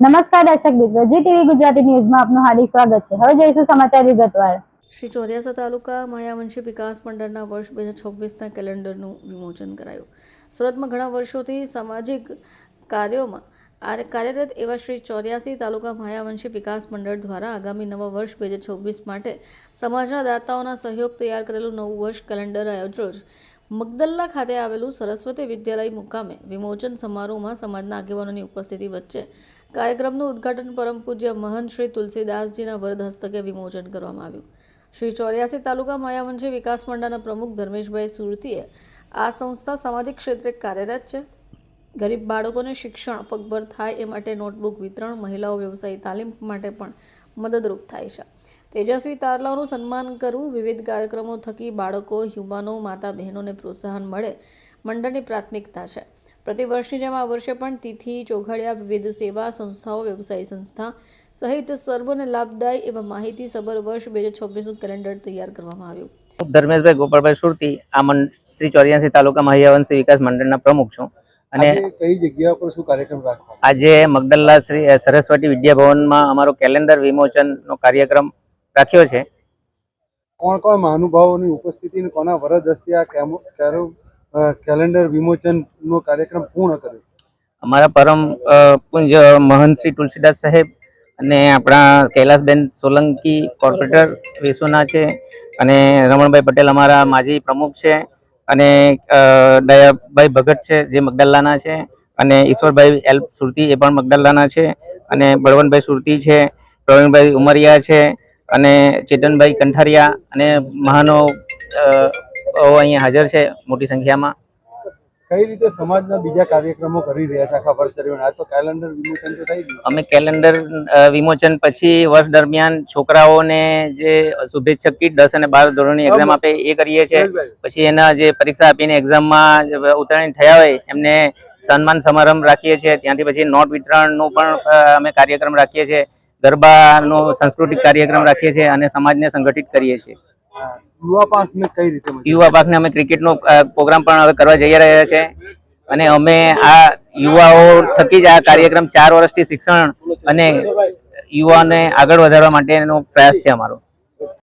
નમસ્કાર દર્શક મિત્રો, જી ટીવી ગુજરાતી ન્યૂઝમાં આપનું હાર્દિક સ્વાગત છે. હવે જોઈશું સમાચાર વિગતવાર. શ્રી ચોર્યાસા તાલુકા માયાવંશી વિકાસ મંડળના વર્ષ બે હજાર છવ્વીસના કેલેન્ડરનું વિમોચન કરાયું. સુરતમાં ઘણા વર્ષોથી સામાજિક કાર્યોમાં કાર્યરત એવા શ્રી ચોર્યાસી તાલુકા માયાવંશી વિકાસ મંડળ દ્વારા આગામી નવા વર્ષ બે હજાર છવ્વીસ માટે સમાજના દાતાઓના સહયોગ તૈયાર કરેલું નવું વર્ષ કેલેન્ડર આયોજન મગદલ્લા ખાતે આવેલું સરસ્વતી વિદ્યાલય મુકામે વિમોચન સમારોહમાં સમાજના આગેવાનોની ઉપસ્થિતિ વચ્ચે કાર્યક્રમનું ઉદ્ઘાટન પરમ પૂજ્ય મહંત શ્રી તુલસીદાસજીના વરદ હસ્તકે વિમોચન કરવામાં આવ્યું. શ્રી ચોર્યાસી તાલુકા માયાવંશી વિકાસ મંડળના પ્રમુખ ધર્મેશભાઈ સુરતીએ આ સંસ્થા સામાજિક ક્ષેત્રે કાર્યરત છે. ગરીબ બાળકોને શિક્ષણ પગભર થાય એ માટે નોટબુક વિતરણ, મહિલાઓ વ્યવસાયી તાલીમ માટે પણ મદદરૂપ થાય છે. તેજસ્વી તારલાઓનું સન્માન કરવું, વિવિધ કાર્યક્રમો થકી બાળકો, યુવાનો માતા બહેનોને પ્રોત્સાહન મળે મંડળની પ્રાથમિકતા છે. પ્રતિવર્ષની જેમ આ વર્ષે પણ તિથિ ચોઘડિયા વિવિધ સેવા સંસ્થાઓ વ્યવસાય સંસ્થા સહિત સર્વોને લાભદાયી એવા માહિતી સભર વર્ષ બે હજાર છવ્વીસનું કેલેન્ડર તૈયાર કરવામાં આવ્યું. ધર્મેશભાઈ ગોપાલભાઈ સુરતી આ શ્રી ચોર્યાસી તાલુકા મહિયાવંશી વિકાસ મંડળના પ્રમુખ છું. અને કઈ જગ્યા પર શું કાર્યક્રમ રાખવાનો આજે મગડલ્લા શ્રી સરસ્વતી વિદ્યાભવનમાં અમારો કેલેન્ડર વિમોચનનો કાર્યક્રમ રાખ્યો છે. કોણ કોણ મહાનુભાવોની ઉપસ્થિતિ કોના વરદ હસ્તે આ કેલેન્ડર વિમોચનનો કાર્યક્રમ પૂર્ણ કર્યો? અમારા પરમ અ, પૂજ્ય મહંત તુલસીદાસ સાહેબ અને આપણા કૈલાસબેન સોલંકી કોર્પોરેટર વેસુના છે અને રમણભાઈ પટેલ અમારા માજી પ્રમુખ છે અને દયાભાઈ ભગત છે જે મગદલ્લાના છે અને ઈશ્વરભાઈ એલ સુરતી એ પણ મગદલ્લાના છે અને બળવંતભાઈ સુરતી છે પ્રવીણભાઈ ઉમરિયા છે અને ચેતનભાઈ કંઠારિયા અને મહાનો અહીંયા હાજર છે મોટી સંખ્યામાં. કઈ રીતે સમાજના બીજા કાર્યક્રમો કરી રહ્યા છે આખા વર્ષ દરમિયાન? આ તો કેલેન્ડર વિમોચન તો થઈ ગયું. અમે કેલેન્ડર વિમોચન પછી વર્ષ દરમિયાન છોકરાઓને જે શુભેચ્છક કીટ દસ અને બાર ધોરણની એક્ઝામ આપે એ કરીએ છીએ. પછી એના જે પરીક્ષા આપીને એક્ઝામમાં ઉત્તીર્ણ થયા હોય એમને સન્માન સમારંભ રાખીએ છીએ. ત્યાંથી પછી નોટ વિતરણનું પણ અમે કાર્યક્રમ રાખીએ છીએ. ગરબાનો સાંસ્કૃતિક કાર્યક્રમ રાખીએ છીએ અને સમાજને સંગઠિત કરીએ છીએ. યુવા પાંખને કઈ રીતે યુવા અ, પ્રોગ્રામ પણ હવે કરવા જઈ રહ્યા છે. અને અમે આ યુવાઓ થકી જ આ કાર્યક્રમ ચાર વર્ષથી શિક્ષણ અને યુવાને આગળ વધારવા માટેનો પ્રયાસ છે અમારો.